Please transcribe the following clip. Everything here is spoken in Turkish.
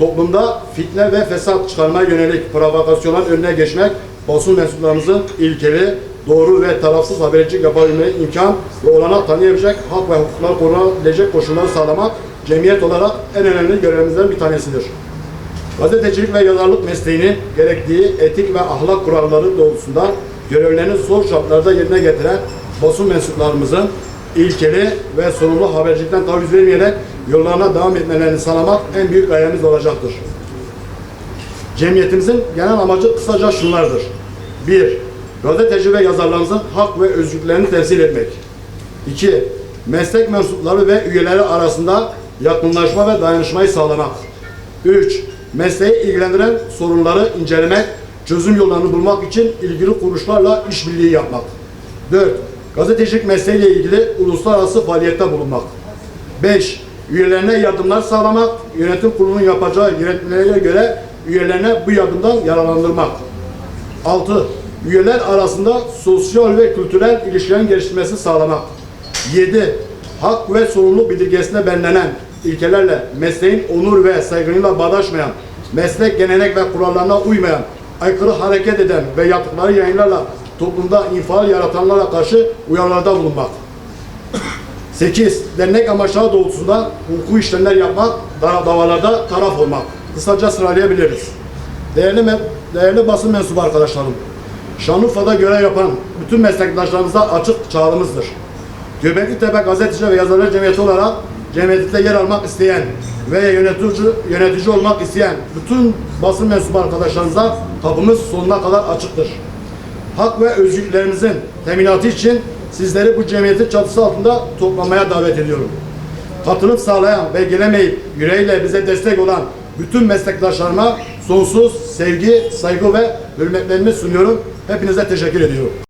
toplumda fitne ve fesat çıkarmaya yönelik provokasyonların önüne geçmek, basın mensuplarımızın ilkeli, doğru ve tarafsız habercilik yapabilmeleri imkan ve olanak tanıyabilecek hak ve hukuklar korunabilecek koşulları sağlamak cemiyet olarak en önemli görevimizden bir tanesidir. Gazetecilik ve yazarlık mesleğinin gerektiği etik ve ahlak kuralları doğrultusunda görevlerini zor şartlarda yerine getiren basın mensuplarımızın ilkeli ve sorumlu habercilikten taviz vermeyerek yollarına devam etmelerini sağlamak en büyük gayemiz olacaktır. Cemiyetimizin genel amacı kısaca şunlardır. 1. Gazeteci ve yazarlarımızın hak ve özgürlüklerini temsil etmek. 2. Meslek mensupları ve üyeleri arasında yakınlaşma ve dayanışmayı sağlamak. 3. Mesleği ilgilendiren sorunları incelemek, çözüm yollarını bulmak için ilgili kuruluşlarla işbirliği yapmak. 4. Gazetecilik mesleğiyle ilgili uluslararası faaliyette bulunmak. 5. Üyelerine yardımlar sağlamak, yönetim kurulunun yapacağı yönetmelere göre üyelerine bu yardımdan yararlandırmak. 6. Üyeler arasında sosyal ve kültürel ilişkilerin geliştirmesi sağlamak. 7. Hak ve sorumluluk bildirgesine belirlenen ilkelerle mesleğin onur ve saygınlığıyla bağdaşmayan, meslek gelenek ve kurallarına uymayan, aykırı hareket eden ve yaptıkları yayınlarla toplumda infial yaratanlara karşı uyarılarda bulunmak. 8. Dernek amaçları doğrultusunda hukuku işlemler yapmak, da- davalarda taraf olmak. Kısaca sıralayabiliriz. Değerli, değerli basın mensubu arkadaşlarım, Şanlıurfa'da görev yapan bütün meslektaşlarımıza açık çağrımızdır. Göbekli Tepe Gazeteci ve Yazarlar Cemiyeti olarak cemiyette yer almak isteyen ve yönetici, yönetici olmak isteyen bütün basın mensubu arkadaşlarımıza kapımız sonuna kadar açıktır hak ve özgürlüklerimizin teminatı için sizleri bu cemiyetin çatısı altında toplamaya davet ediyorum. Katılım sağlayan ve gelemeyip yüreğiyle bize destek olan bütün meslektaşlarıma sonsuz sevgi, saygı ve hürmetlerimi sunuyorum. Hepinize teşekkür ediyorum.